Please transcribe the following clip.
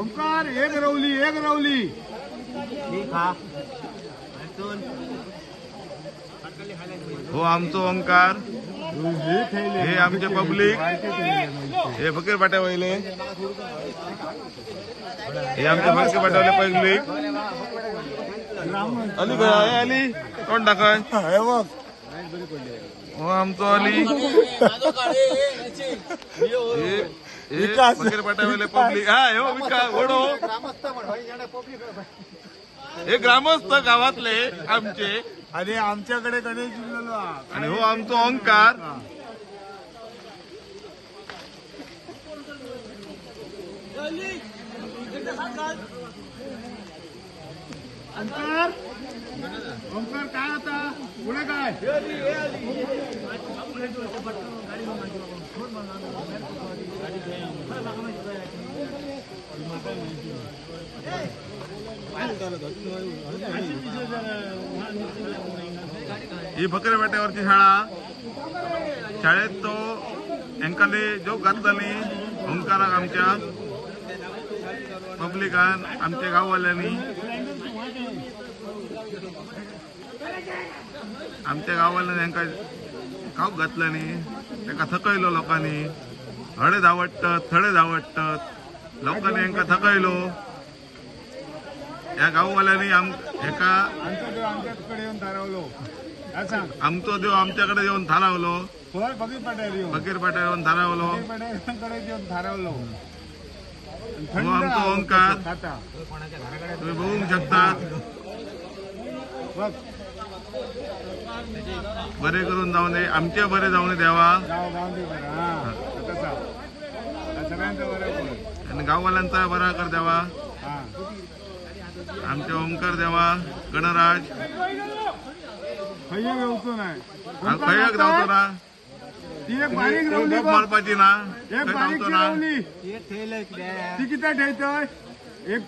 ओंकार एक रवली एक रवली हो। आमचो ओंकार। हे थैले आमचे पब्लिक। हे फकीर पाट्या वयले। हे आमचे फकीर पाट्यावले पब्लिक। अली गया हे अली? तोंड टाकाय हे बघ आमचो अली विकास. फकीर पाट्यावले पब्लिक हा हे हो विकास. हे ग्रामस्थ गावातले आमचे. आणि आमच्याकडे गणेश. आणि हो आमचो ओंकार. ओंकार ओंकार काय आता? पुढे काय? ही बकरे वाट्यावरची शाळा. शाळेत तो हेंकाले जो घातलेली ओंकाराक आमच्या. पब्लिकान आमच्या गाववाल्यांनी. आमच्या गाववाल्यांनी हेंका खाऊक घातल्यानी तेका थकयलो लोकांनी. हडे धावडटात थडे धावडटात लोकांनी हेंका थकयलो. या गाववाल्यांनी आम हेका आमचा देव आमच्याकडे येऊन थारावलो. बघित पाट्यावर येऊन फकीर पाट्या येऊन. थारावलो. धारावलो हो, आमचा ओंकार. तुम्ही बघू शकतात. बरे करून जाऊ नये आमचे बरे जाऊ नये देवा. हा. आणि गाववाल्यांचा बरा कर द्यावा हा. आमचे ओंकार देवा. गणराज. घेऊचो नाही खयक धावतो ना. मारपाची ना. धावतो ना. ती किती ठेवतोय. एक